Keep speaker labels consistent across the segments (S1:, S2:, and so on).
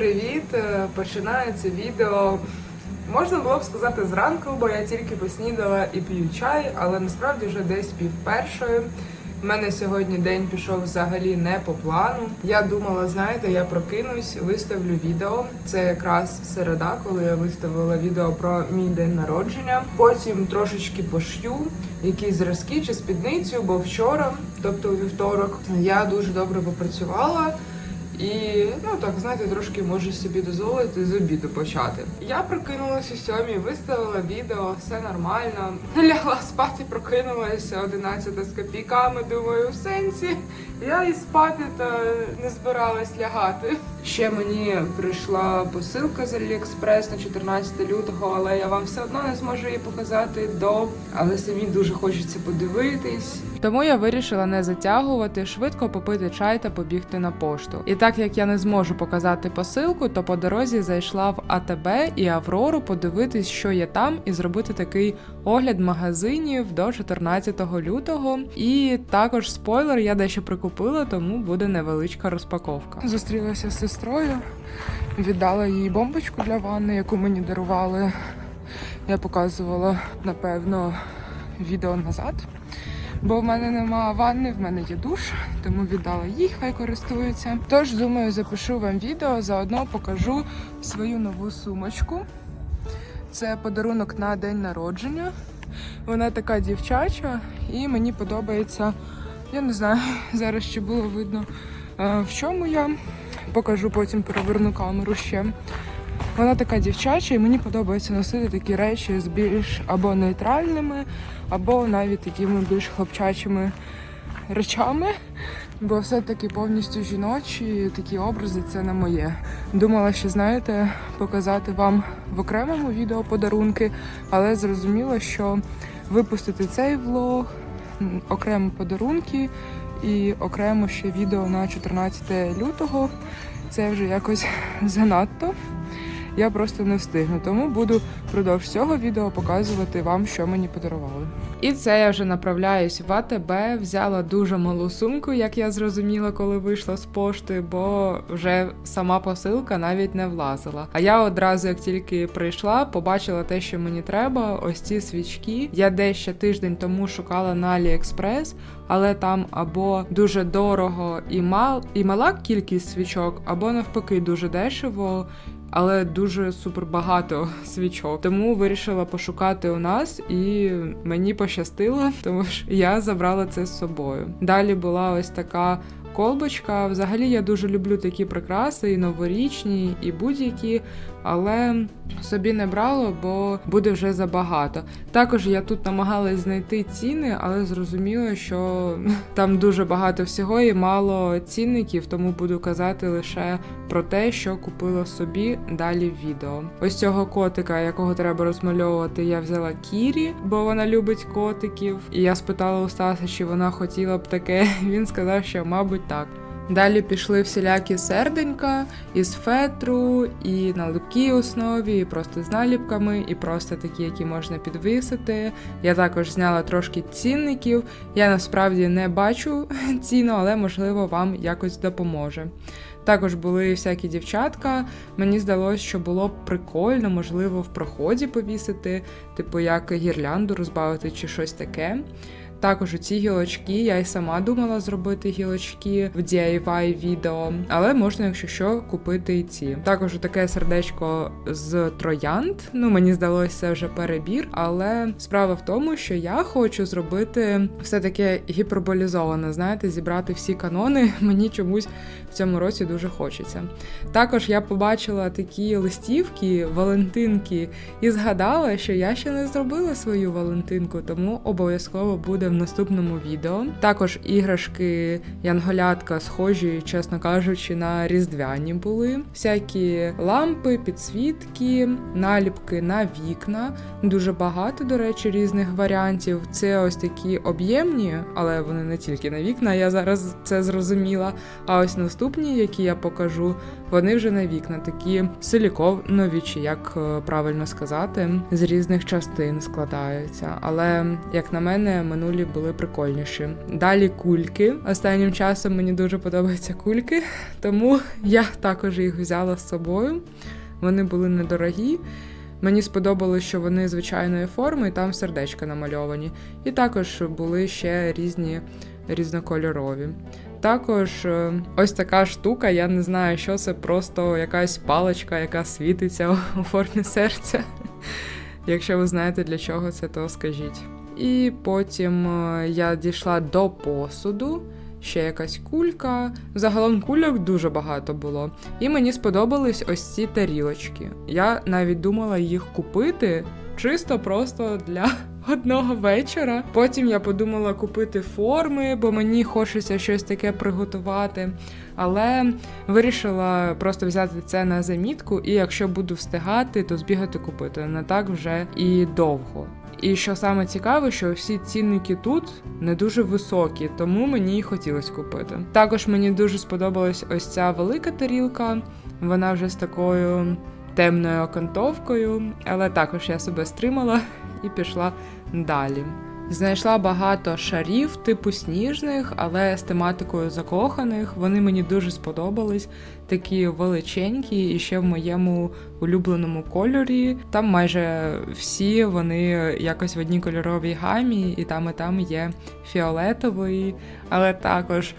S1: привіт! Е, Починаю це відео. Можна було б сказати зранку, бо я тільки поснідала і п'ю чай, але насправді вже десь пів першої. У мене сьогодні день пішов взагалі не по плану. Я думала, знаєте, я прокинусь, виставлю відео. Це якраз середа, коли я виставила відео про мій день народження. Потім трошечки пошью якісь зразки чи спідницю, бо вчора, тобто у вівторок, я дуже добре попрацювала. І ну так знаєте, трошки можу собі дозволити з обіду почати. Я прокинулася сьомій, виставила відео, все нормально. Лягла спати, прокинулася 11 з копійками. Думаю, в сенсі я і спати та не збиралась лягати. Ще мені прийшла посилка з Аліекспрес на 14 лютого, але я вам все одно не зможу її показати до. Але самі дуже хочеться подивитись. Тому я вирішила не затягувати, швидко попити чай та побігти на пошту. І так як я не зможу показати посилку, то по дорозі зайшла в АТБ і Аврору подивитись, що є там, і зробити такий огляд магазинів до 14 лютого. І також спойлер, я дещо прикупила, тому буде невеличка розпаковка. Зустрілася з сестрою, віддала їй бомбочку для ванни, яку мені дарували. Я показувала напевно відео назад. Бо в мене нема ванни, в мене є душ, тому віддала їй, хай користуються. Тож думаю, запишу вам відео, заодно покажу свою нову сумочку. Це подарунок на день народження. Вона така дівчача, і мені подобається. Я не знаю, зараз ще було видно, е, в чому я. Покажу потім переверну камеру ще. Вона така дівчача, і мені подобається носити такі речі з більш або нейтральними, або навіть такими більш хлопчачими речами. Бо все-таки повністю жіночі такі образи це не моє. Думала, що знаєте, показати вам в окремому відео подарунки, але зрозуміла, що випустити цей влог, окремо подарунки і окремо ще відео на 14 лютого. Це вже якось занадто я просто не встигну. Тому буду впродовж цього відео показувати вам, що мені подарували. І це я вже направляюсь в АТБ. Взяла дуже малу сумку, як я зрозуміла, коли вийшла з пошти, бо вже сама посилка навіть не влазила. А я одразу, як тільки прийшла, побачила те, що мені треба. Ось ці свічки. Я десь ще тиждень тому шукала на AliExpress, але там або дуже дорого і мал і мала кількість свічок, або навпаки дуже дешево але дуже супер багато свічок. Тому вирішила пошукати у нас, і мені пощастило, тому що я забрала це з собою. Далі була ось така. Колбочка, взагалі я дуже люблю такі прикраси, і новорічні, і будь-які, але собі не брала, бо буде вже забагато. Також я тут намагалась знайти ціни, але зрозуміла, що там дуже багато всього і мало цінників, тому буду казати лише про те, що купила собі далі в відео. Ось цього котика, якого треба розмальовувати, я взяла Кірі, бо вона любить котиків. І я спитала у Стаса, чи вона хотіла б таке. Він сказав, що мабуть так. Далі пішли всілякі серденька із фетру, і на липкій основі, і просто з наліпками, і просто такі, які можна підвисити. Я також зняла трошки цінників. Я насправді не бачу ціну, але можливо вам якось допоможе. Також були всякі дівчатка. Мені здалося, що було б прикольно, можливо, в проході повісити, типу як гірлянду розбавити чи щось таке. Також ці гілочки я й сама думала зробити гілочки в DIY відео, але можна, якщо що, купити і ці. Також таке сердечко з троянд. Ну мені здалося вже перебір, але справа в тому, що я хочу зробити все таке гіперболізоване. Знаєте, зібрати всі канони. Мені чомусь в цьому році дуже хочеться. Також я побачила такі листівки, валентинки, і згадала, що я ще не зробила свою валентинку, тому обов'язково буде в наступному відео. Також іграшки янголятка схожі, чесно кажучи, на різдвяні були. Всякі лампи, підсвітки, наліпки на вікна. Дуже багато, до речі, різних варіантів. Це ось такі об'ємні, але вони не тільки на вікна, я зараз це зрозуміла. А ось наступні, які я покажу, вони вже на вікна, такі силіконові, чи як е, правильно сказати, з різних частин складаються. Але як на мене, минулі були прикольніші. Далі кульки. Останнім часом мені дуже подобаються кульки, тому я також їх взяла з собою. Вони були недорогі. Мені сподобалось, що вони звичайної форми, і там сердечка намальовані. І також були ще різні різнокольорові. Також е, ось така штука, я не знаю, що це, просто якась паличка, яка світиться у формі серця. Якщо ви знаєте для чого це, то скажіть. І потім е, я дійшла до посуду, ще якась кулька. Загалом кульок дуже багато було. І мені сподобались ось ці тарілочки. Я навіть думала їх купити чисто просто для одного вечора. Потім я подумала купити форми, бо мені хочеться щось таке приготувати. Але вирішила просто взяти це на замітку, і якщо буду встигати, то збігати купити. Не так вже і довго. І що саме цікаве, що всі цінники тут не дуже високі, тому мені і хотілося купити. Також мені дуже сподобалась ось ця велика тарілка. Вона вже з такою темною окантовкою, але також я себе стримала і пішла далі. Знайшла багато шарів, типу сніжних, але з тематикою закоханих. Вони мені дуже сподобались. Такі величенькі, і ще в моєму улюбленому кольорі. Там майже всі вони якось в одній кольоровій гамі, і там і там є фіолетовий, але також.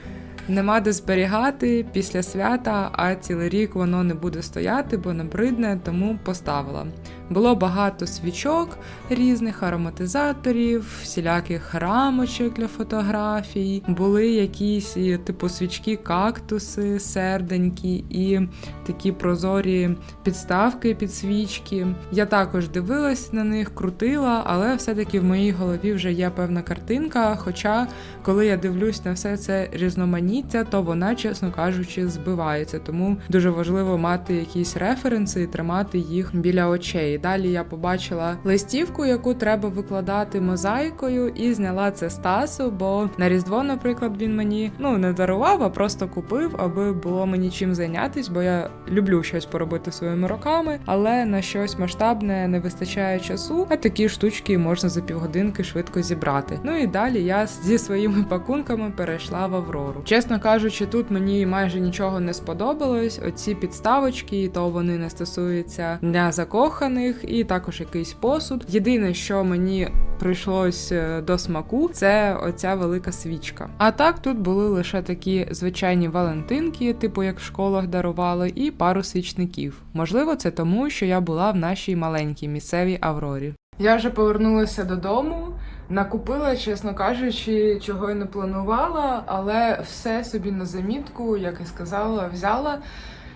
S1: Нема де зберігати після свята, а цілий рік воно не буде стояти, бо набридне, тому поставила. Було багато свічок різних ароматизаторів, всіляких рамочок для фотографій. Були якісь типу свічки, кактуси, серденькі і такі прозорі підставки під свічки. Я також дивилась на них, крутила, але все-таки в моїй голові вже є певна картинка. Хоча, коли я дивлюсь на все це різноманіття, то вона, чесно кажучи, збивається. Тому дуже важливо мати якісь референси і тримати їх біля очей. Далі я побачила листівку, яку треба викладати мозаїкою, і зняла це Стасу, бо на Різдво, наприклад, він мені ну не дарував, а просто купив, аби було мені чим зайнятись, бо я люблю щось поробити своїми руками, але на щось масштабне не вистачає часу. А такі штучки можна за півгодинки швидко зібрати. Ну і далі я зі своїми пакунками перейшла в Аврору. Чесно кажучи, тут мені майже нічого не сподобалось. Оці підставочки, то вони не стосуються дня закоханих, і також якийсь посуд. Єдине, що мені прийшлось е, до смаку, це оця велика свічка. А так тут були лише такі звичайні валентинки, типу як в школах дарували, і пару свічників. Можливо, це тому, що я була в нашій маленькій місцевій Аврорі. Я вже повернулася додому. Накупила, чесно кажучи, чого й не планувала, але все собі на замітку, як і сказала, взяла.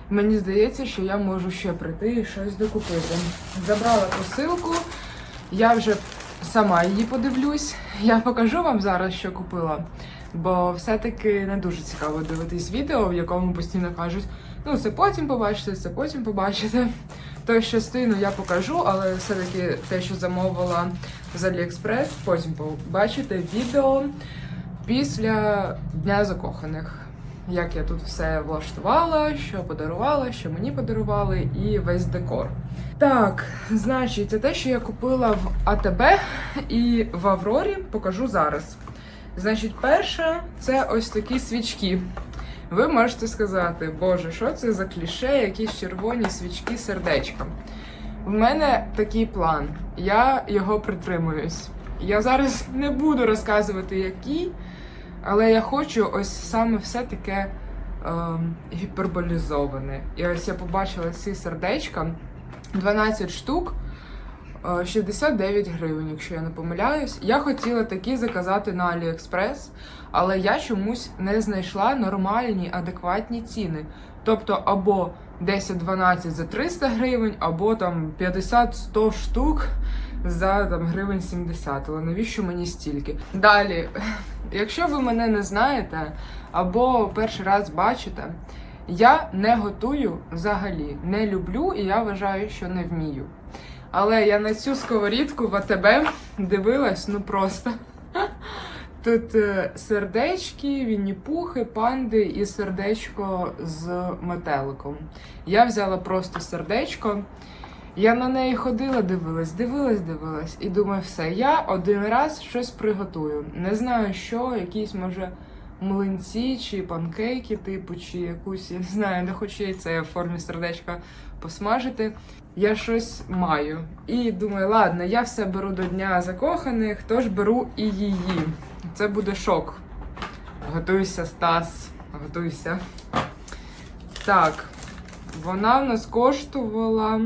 S1: Мені здається, що я можу ще прийти і щось докупити. Забрала посилку, я вже сама її подивлюсь. Я покажу вам зараз, що купила. Бо все-таки не дуже цікаво дивитись відео, в якому постійно кажуть, ну це потім побачите, це потім побачите. То, що стину я покажу, але все-таки те, що замовила з Aliexpress, потім побачите відео після Дня закоханих. Як я тут все влаштувала, що подарувала, що мені подарували, і весь декор. Так, значить, це те, що я купила в АТБ і в Аврорі, покажу зараз. Значить, перше, це ось такі свічки. Ви можете сказати, боже, що це за кліше, якісь червоні свічки з сердечком. В мене такий план, я його притримуюсь. Я зараз не буду розказувати, який, але я хочу ось саме все таке ем, гіперболізоване. І ось я побачила ці сердечка 12 штук. е, 69 гривень, якщо я не помиляюсь. Я хотіла такі заказати на AliExpress, але я чомусь не знайшла нормальні, адекватні ціни. Тобто або 10-12 за 300 гривень, або там 50-100 штук за там гривень 70. Але навіщо мені стільки? Далі, якщо ви мене не знаєте, або перший раз бачите, я не готую взагалі, не люблю і я вважаю, що не вмію. Але я на цю сковорідку в АТБ дивилась, ну просто. Тут е, сердечки, вінні-пухи, панди і сердечко з метеликом. Я взяла просто сердечко Я на неї ходила, дивилась, дивилась, дивилась, і думаю, все, я один раз щось приготую. Не знаю, що, якісь, може, млинці чи панкейки, типу, чи якусь, я не знаю, не хочу яйце в формі сердечка посмажити. Я щось маю. І думаю, ладно, я все беру до Дня закоханих, тож беру і її. Це буде шок. Готуйся, Стас, готуйся. Так, вона в нас коштувала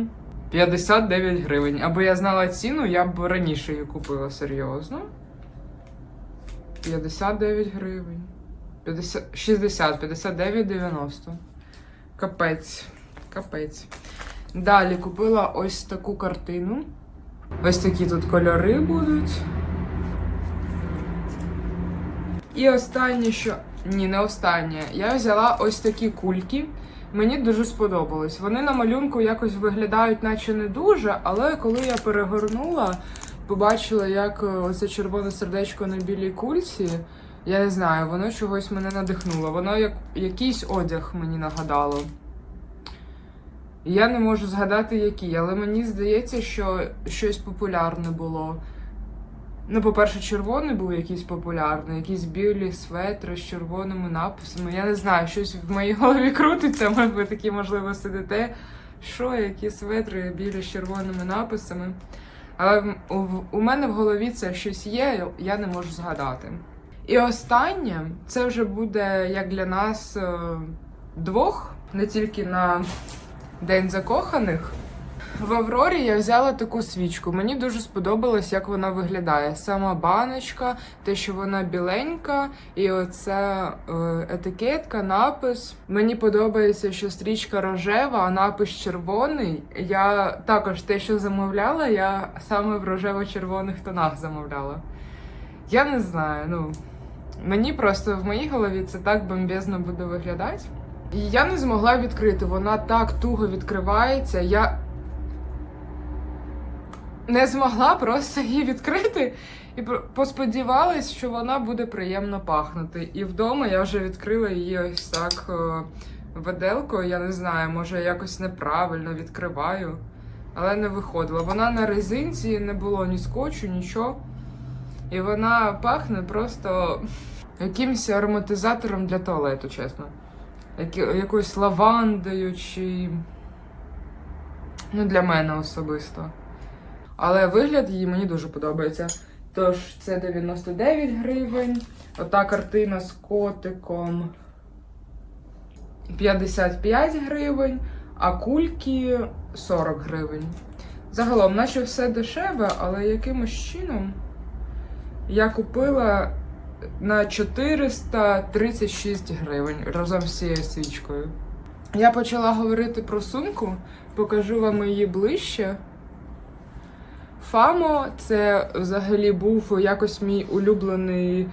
S1: 59 гривень. Аби я знала ціну, я б раніше її купила серйозно. 59 гривень. 50, 60, 59, 90. Капець. Капець. Далі купила ось таку картину. Ось такі тут кольори будуть. І останнє, що. Ні, не останнє. Я взяла ось такі кульки. Мені дуже сподобалось. Вони на малюнку якось виглядають, наче не дуже, але коли я перегорнула, побачила, як е, оце червоне сердечко на білій кульці. Я не знаю, воно чогось мене надихнуло. Воно як якийсь одяг мені нагадало. Я не можу згадати, який, але мені здається, що щось популярне було. Ну, по-перше, червоний був якийсь популярний, якісь білі светри з червоними написами. Я не знаю, щось в моїй голові крутиться, ви такі, можливо, сидите. Що, які светри білі з червоними написами. Але у, у мене в голові це щось є, я не можу згадати. І останнє, це вже буде як для нас е, двох, не тільки на День закоханих. В Аврорі я взяла таку свічку. Мені дуже сподобалось, як вона виглядає. Сама баночка, те, що вона біленька, і оця е, етикетка, напис. Мені подобається, що стрічка рожева, а напис червоний. Я також те, що замовляла, я саме в рожево-червоних тонах замовляла. Я не знаю, ну мені просто в моїй голові це так бомбезно буде виглядати. І я не змогла відкрити. Вона так туго відкривається. Я не змогла просто її відкрити і посподівалась, що вона буде приємно пахнути. І вдома я вже відкрила її ось так е, виделкою. Я не знаю, може якось неправильно відкриваю, але не виходило. Вона на резинці, не було ні скотчу, нічого. І вона пахне просто якимось ароматизатором для туалету, чесно. Якоюсь лавандою чи. Ну, для мене особисто. Але вигляд її мені дуже подобається. Тож це 99 гривень. Ота картина з котиком 55 гривень, а кульки 40 гривень. Загалом, наче все дешеве, але якимось чином я купила на 436 гривень разом з цією свічкою. Я почала говорити про сумку, покажу вам її ближче. Фамо це взагалі був якось мій улюблений,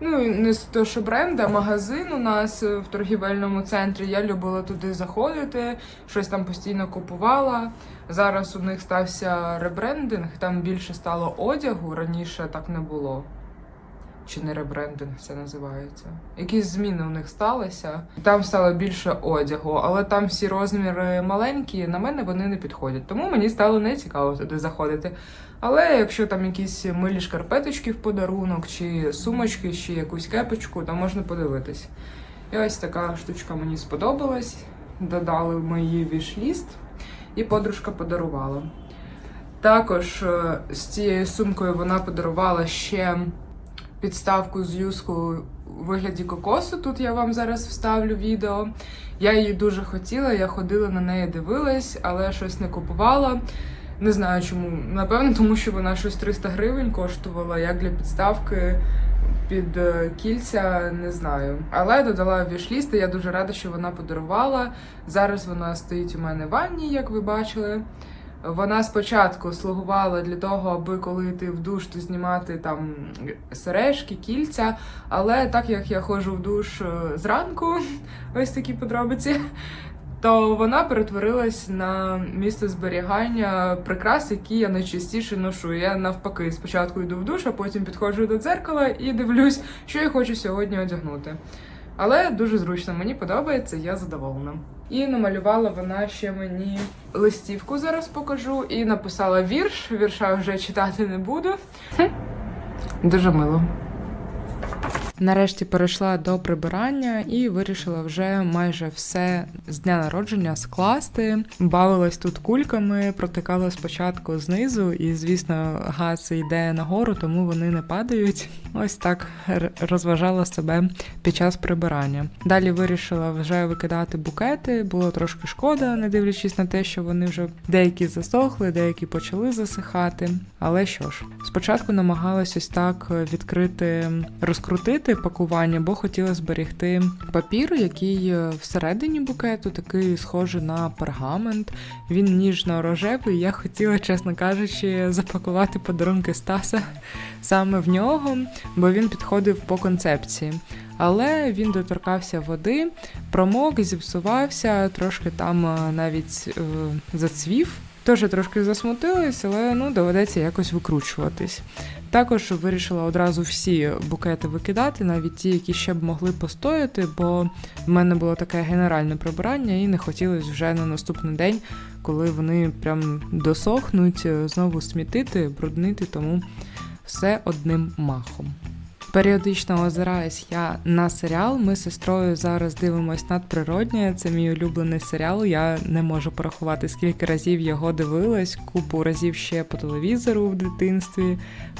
S1: ну не то, що бренд, а магазин у нас в торгівельному центрі. Я любила туди заходити, щось там постійно купувала. Зараз у них стався ребрендинг, там більше стало одягу, раніше так не було. Чи не ребрендинг це називається? Якісь зміни у них сталися. Там стало більше одягу, але там всі розміри маленькі, на мене вони не підходять. Тому мені стало не цікаво туди заходити. Але якщо там якісь милі шкарпеточки в подарунок, чи сумочки, чи якусь кепочку, то можна подивитись. І ось така штучка мені сподобалась. Додали в мої вішліст, і подружка подарувала. Також е, з цією сумкою вона подарувала ще підставку з юскою у вигляді кокосу. Тут я вам зараз вставлю відео. Я її дуже хотіла, я ходила на неї, дивилась, але щось не купувала. Не знаю чому. Напевно, тому що вона щось 300 гривень коштувала, як для підставки під е, кільця, не знаю. Але додала в вішліст, і я дуже рада, що вона подарувала. Зараз вона стоїть у мене в ванні, як ви бачили. Вона спочатку слугувала для того, аби коли йти в душ, то знімати там сережки, кільця. Але так як я ходжу в душ е, зранку, ось такі подробиці, то вона перетворилась на місце зберігання прикрас, які я найчастіше ношу. Я навпаки спочатку йду в душ, а потім підходжу до дзеркала і дивлюсь, що я хочу сьогодні одягнути. Але дуже зручно, мені подобається, я задоволена. І намалювала вона ще мені листівку, зараз покажу, і написала вірш. Вірша вже читати не буду. Дуже мило. Нарешті перейшла до прибирання і вирішила вже майже все з дня народження скласти. Бавилась тут кульками, протикала спочатку знизу, і, звісно, газ йде нагору, тому вони не падають. Ось так розважала себе під час прибирання. Далі вирішила вже викидати букети. Було трошки шкода, не дивлячись на те, що вони вже деякі засохли, деякі почали засихати. Але що ж, спочатку намагалась ось так відкрити, розкрутити пакування, бо хотіла зберегти папір, який е, всередині букету такий схожий на пергамент. Він ніжно-рожевий. Я хотіла, чесно кажучи, запакувати подарунки Стаса саме в нього, бо він підходив по концепції. Але він доторкався води, промок, зіпсувався, трошки там е, навіть е, зацвів. Теж трошки засмутилась, але ну доведеться якось викручуватись. Також вирішила одразу всі букети викидати, навіть ті, які ще б могли постояти, бо в мене було таке генеральне прибирання, і не хотілося вже на наступний день, коли вони прям досохнуть, знову смітити, бруднити, тому все одним махом. Періодично озираюсь я на серіал. Ми з сестрою зараз дивимось надприроднє. Це мій улюблений серіал. Я не можу порахувати, скільки разів його дивилась, купу разів ще по телевізору в дитинстві,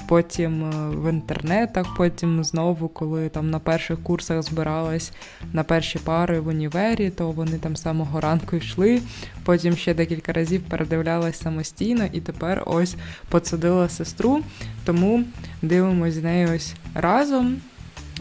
S1: потім е, в інтернетах, потім знову, коли там на перших курсах збиралась на перші пари в універі, то вони там з самого ранку йшли. Потім ще декілька разів передивлялась самостійно, і тепер ось подсадила сестру. Тому дивимось з нею ось разом,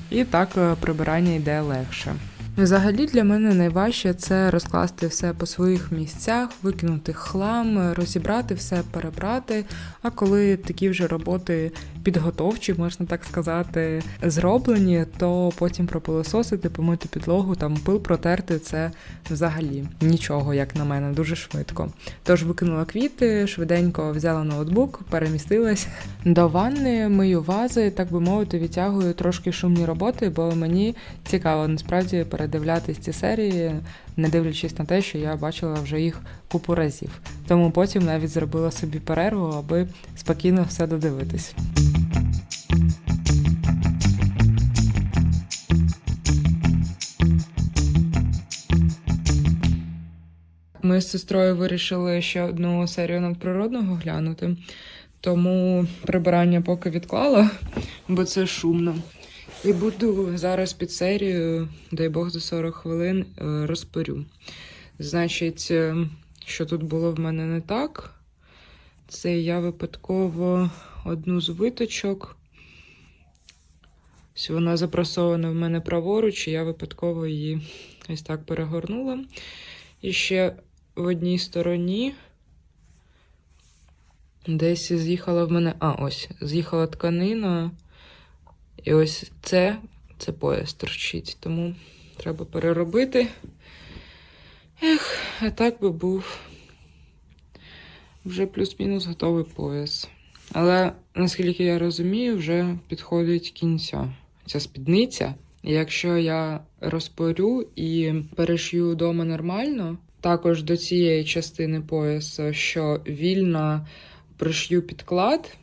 S1: і так е, прибирання йде легше. Взагалі для мене найважче це розкласти все по своїх місцях, викинути хлам, розібрати все, перебрати. А коли такі вже роботи підготовчі, можна так сказати, зроблені, то потім пропилососити, помити підлогу, там пил протерти це взагалі нічого, як на мене, дуже швидко. Тож викинула квіти, швиденько взяла ноутбук, перемістилась до ванни, мию вази, так би мовити, відтягую трошки шумні роботи, бо мені цікаво насправді передивлятись ці серії, не дивлячись на те, що я бачила вже їх купу разів. Тому потім навіть зробила собі перерву, аби спокійно все додивитись. Ми з сестрою вирішили ще одну серію надприродного глянути, тому прибирання поки відклала, бо це шумно. І буду зараз під серією, дай Бог за 40 хвилин, е, розпорю. Значить, е, що тут було в мене не так, це я випадково одну з виточок. Вона запрасована в мене праворуч, і я випадково її ось так перегорнула. І ще в одній стороні десь з'їхала в мене. А, ось, з'їхала тканина. І ось це, це пояс торчить, тому треба переробити. Ех, а так би був вже плюс-мінус готовий пояс. Але наскільки я розумію, вже підходить кінця ця спідниця. Якщо я розпорю і перешью вдома нормально, також до цієї частини пояса, що вільно пришью підклад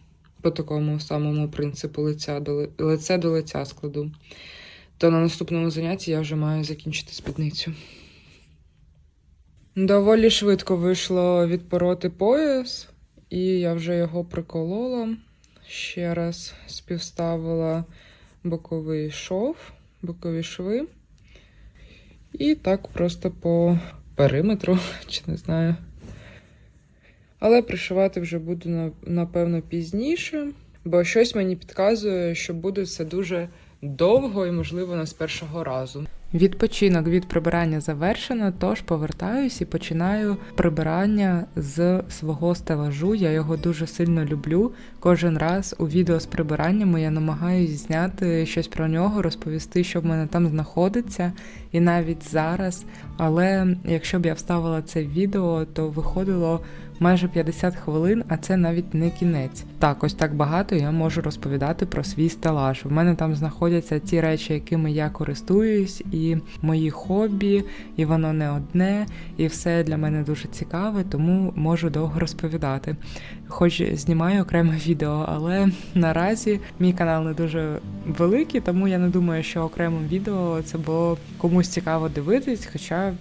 S1: по такому самому принципу лиця до лице до лиця складу, то на наступному занятті я вже маю закінчити спідницю. Доволі швидко вийшло відпороти пояс, і я вже його приколола. Ще раз співставила боковий шов, бокові шви. І так просто по периметру, чи не знаю. Але пришивати вже буду напевно пізніше, бо щось мені підказує, що буде все дуже довго і, можливо, не з першого разу. Відпочинок від прибирання завершено, тож повертаюсь і починаю прибирання з свого стелажу. Я його дуже сильно люблю. Кожен раз у відео з прибираннями я намагаюся зняти щось про нього, розповісти, що в мене там знаходиться, і навіть зараз. Але якщо б я вставила це відео, то виходило майже 50 хвилин, а це навіть не кінець. Так, ось так багато я можу розповідати про свій стелаж. В мене там знаходяться ті речі, якими я користуюсь, і мої хобі, і воно не одне, і все для мене дуже цікаве, тому можу довго розповідати. Хоч знімаю окреме відео, але наразі мій канал не дуже великий, тому я не думаю, що окремим відео це було комусь цікаво дивитись, хоча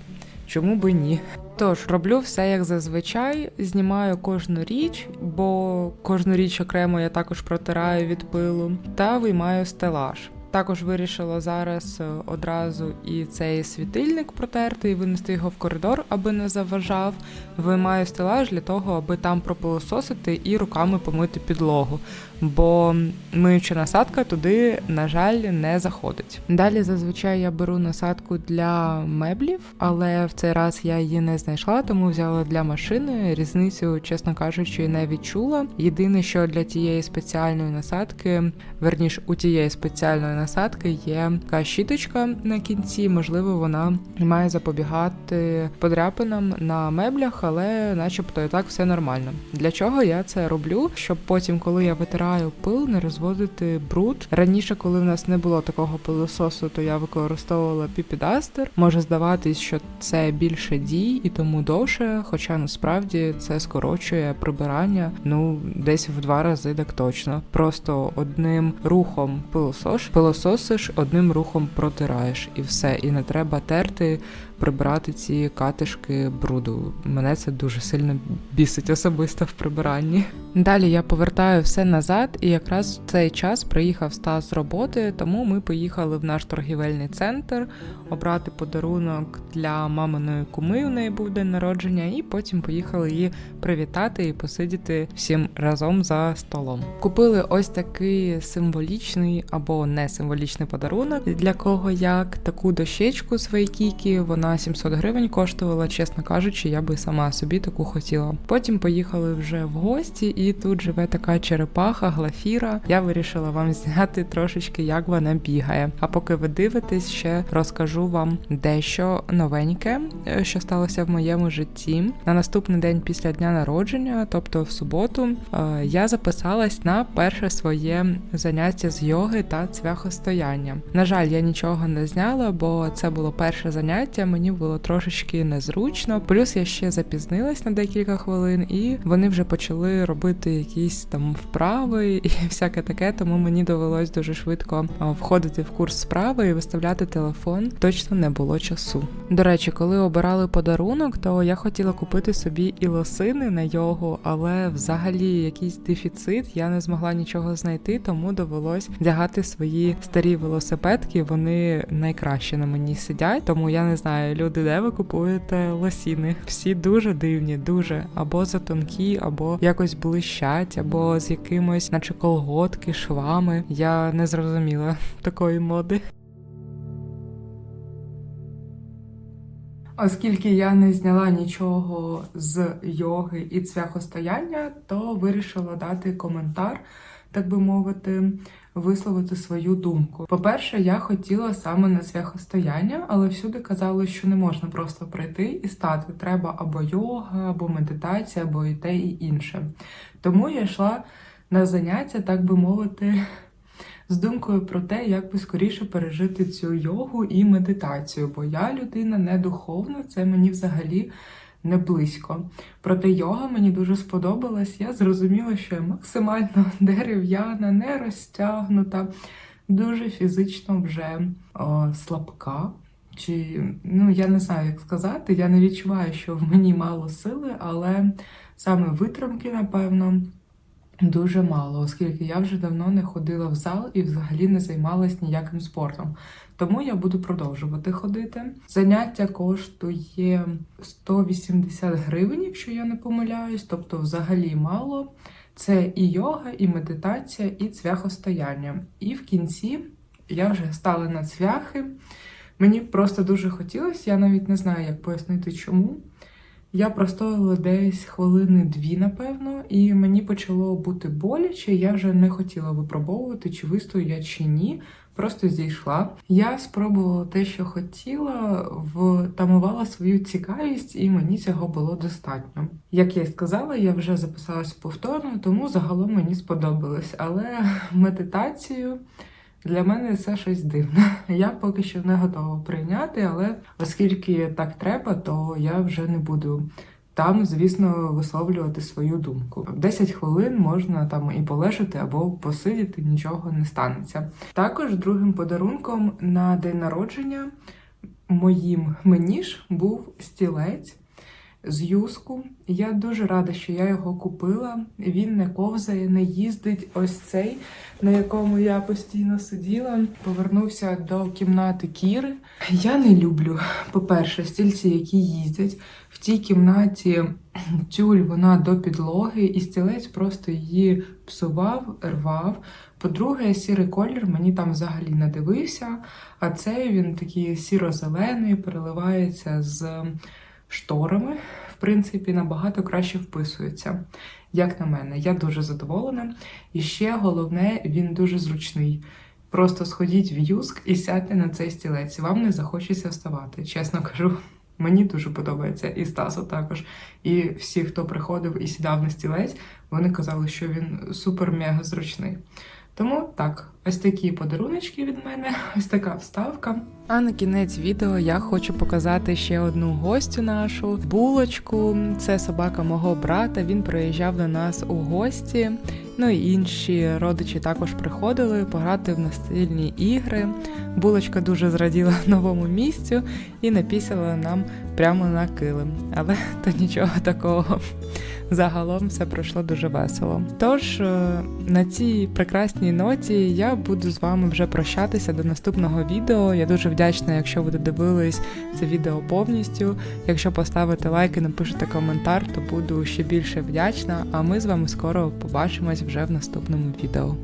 S1: чому би ні. Тож роблю все як зазвичай, знімаю кожну річ, бо кожну річ окремо я також протираю від пилу та виймаю стелаж. Також вирішила зараз е, одразу і цей світильник протерти і винести його в коридор, аби не заважав. Виймаю стелаж для того, аби там пропилососити і руками помити підлогу, бо миюча насадка туди, на жаль, не заходить. Далі зазвичай я беру насадку для меблів, але в цей раз я її не знайшла, тому взяла для машини. Різницю, чесно кажучи, не відчула. Єдине, що для тієї спеціальної насадки, верніш, у тієї спеціальної насадки є така щіточка на кінці. Можливо, вона має запобігати подряпинам на меблях, але начебто і так все нормально. Для чого я це роблю? Щоб потім, коли я витираю пил, не розводити бруд. Раніше, коли в нас не було такого пилососу, то я використовувала піпідастер. Може здаватись, що це більше дій і тому довше, хоча насправді це скорочує прибирання ну десь в два рази так точно. Просто одним рухом пилосос, пилососиш, одним рухом протираєш і все. І не треба терти, прибирати ці катишки бруду. Мене це дуже сильно бісить особисто в прибиранні. Далі я повертаю все назад, і якраз в цей час приїхав Стас з роботи, тому ми поїхали в наш торгівельний центр обрати подарунок для маминої куми. У неї був день народження, і потім поїхали її привітати і посидіти всім разом за столом. Купили ось такий символічний або не символічний подарунок для кого як таку дощечку з Вайкікі. Вона 700 гривень коштувала, чесно кажучи, я би сама собі таку хотіла. Потім поїхали вже в гості, і тут живе така черепаха, глафіра. Я вирішила вам зняти трошечки, як вона бігає. А поки ви дивитесь, ще розкажу вам дещо новеньке, е, що сталося в моєму житті. На наступний день після дня народження, тобто в суботу, е, я записалась на перше своє заняття з йоги та цвяхостояння. На жаль, я нічого не зняла, бо це було перше заняття. Мені було трошечки незручно. Плюс я ще запізнилась на декілька хвилин, і вони вже почали робити якісь там вправи і всяке таке. Тому мені довелось дуже швидко входити в курс справи і виставляти телефон. Точно не було часу. До речі, коли обирали подарунок, то я хотіла купити собі і лосини на йогу, але взагалі якийсь дефіцит. Я не змогла нічого знайти, тому довелось вдягати свої старі велосипедки. Вони найкраще на мені сидять. Тому я не знаю, люди, де ви купуєте лосіни. Всі дуже дивні, дуже або затонкі, або якось блищать, або з якимось, наче колготки, швами. Я не зрозуміла такої моди. Оскільки я не зняла нічого з йоги і цвяхостояння, то вирішила дати коментар, так би мовити, висловити свою думку. По-перше, я хотіла саме на цвяхостояння, але всюди казали, що не можна просто прийти і стати. Треба або йога, або медитація, або і те, і інше. Тому я йшла на заняття, так би мовити, з думкою про те, як би скоріше пережити цю йогу і медитацію, бо я людина не духовна, це мені взагалі не близько. Проте йога мені дуже сподобалась. Я зрозуміла, що я максимально дерев'яна, не розтягнута, дуже фізично вже о, слабка. Чи ну я не знаю, як сказати. Я не відчуваю, що в мені мало сили, але саме витримки, напевно. Дуже мало, оскільки я вже давно не ходила в зал і взагалі не займалась ніяким спортом. Тому я буду продовжувати ходити. Заняття коштує 180 гривень, якщо я не помиляюсь, тобто взагалі мало. Це і йога, і медитація, і цвяхостояння. І в кінці я вже стала на цвяхи. Мені просто дуже хотілося, я навіть не знаю, як пояснити чому. Я простояла десь хвилини дві, напевно, і мені почало бути боляче. Я вже не хотіла випробовувати, чи вистою я чи ні. Просто зійшла. Я спробувала те, що хотіла, втамувала свою цікавість, і мені цього було достатньо. Як я й сказала, я вже записалась повторно, тому загалом мені сподобалось. Але медитацію для мене це щось дивне. Я поки що не готова прийняти, але оскільки так треба, то я вже не буду. Там, звісно, висловлювати свою думку. 10 хвилин можна там і полежати або посидіти, нічого не станеться. Також другим подарунком на день народження моїм мені ж був стілець з юску. Я дуже рада, що я його купила. Він не ковзає, не їздить. Ось цей, на якому я постійно сиділа. Повернувся до кімнати Кіри. Я не люблю, по-перше, стільці, які їздять. В цій кімнаті тюль вона до підлоги, і стілець просто її псував, рвав. По-друге, сірий колір мені там взагалі не дивився, а цей він такий сіро-зелений, переливається з шторами. В принципі, набагато краще вписується. Як на мене, я дуже задоволена. І ще головне, він дуже зручний. Просто сходіть в юск і сядьте на цей стілець. Вам не захочеться вставати, чесно кажу. Мені дуже подобається і Стасу також. І всі, хто приходив і сідав на стілець, вони казали, що він супер-мега зручний. Тому так, ось такі подаруночки від мене, ось така вставка. А на кінець відео я хочу показати ще одну гостю нашу булочку. Це собака мого брата. Він приїжджав до нас у гості. Ну і інші родичі також приходили пограти в настільні ігри. Булочка дуже зраділа новому місцю і напісила нам прямо на килим. Але то нічого такого. Загалом все пройшло дуже весело. Тож е, на цій прекрасній ноті я буду з вами вже прощатися до наступного відео. Я дуже вдячна, якщо ви додивились це відео повністю. Якщо поставите лайк і напишете коментар, то буду ще більше вдячна. А ми з вами скоро побачимось вже в наступному відео.